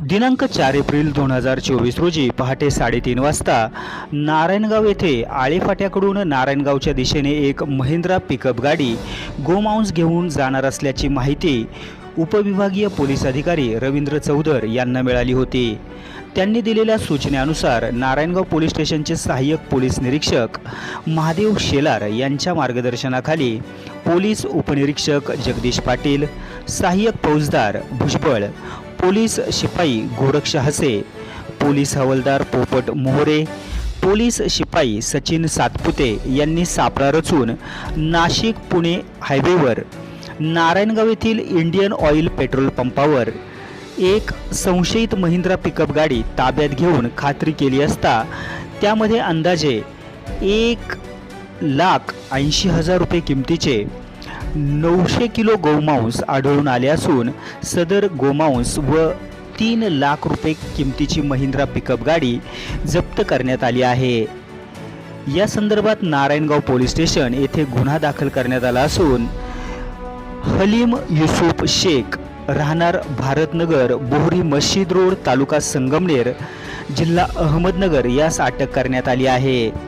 दिनांक चार एप्रिल दोन हजार चोवीस रोजी पहाटे साडेतीन वाजता नारायणगाव येथे आळेफाट्याकडून नारायणगावच्या दिशेने एक महिंद्रा पिकअप गाडी गोमांस घेऊन जाणार असल्याची माहिती उपविभागीय पोलीस अधिकारी रवींद्र चौधर यांना मिळाली होती. त्यांनी दिलेल्या सूचनेनुसार नारायणगाव पोलीस स्टेशनचे सहाय्यक पोलीस निरीक्षक महादेव शेलार यांच्या मार्गदर्शनाखाली पोलीस उपनिरीक्षक जगदीश पाटील सहाय्यक फौजदार भुजबळ पोलीस शिपाई गोरक्ष हसे पोलीस हवालदार पोपट मोहरे पोलीस शिपाई सचिन सातपुते यांनी सापळा रचून नाशिक पुणे हायवेवर नारायणगाव येथील इंडियन ऑइल पेट्रोल पंपावर एक संशयित महिंद्रा पिकअप गाडी ताब्यात घेऊन खात्री केली असता त्यामध्ये अंदाजे एक लाख ऐंशी हजार रुपये किमतीचे नऊशे किलो गोमांस आढळून आले असून सदर गोमांस व तीन लाख रुपये किमतीची महिंद्रा पिकअप गाडी जप्त करण्यात आली आहे. या संदर्भात नारायणगाव पोलीस स्टेशन येथे गुन्हा दाखल करण्यात आला असून हलीम युसुफ शेख राहणार भारतनगर बोहरी मस्जिद रोड तालुका संगमनेर जिल्हा अहमदनगर यास अटक करण्यात आली आहे.